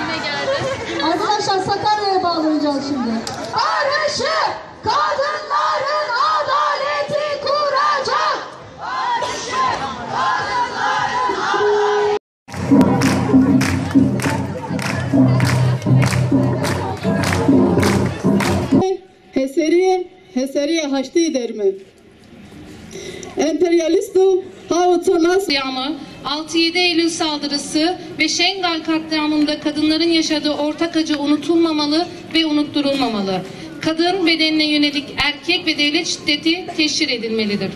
Yine geldi. Arkadaşlar Sakarya'ya bağlanacağız şimdi. Barışı kadınların adaleti kuracak. Heseriye, Heseriye haçtı dermi. Emperyalistu havutonas katliamı, 6-7 Eylül saldırısı ve Şengal katliamında kadınların yaşadığı ortak acı unutulmamalı ve unutturulmamalı. Kadın bedenine yönelik erkek ve devlet şiddeti teşhir edilmelidir.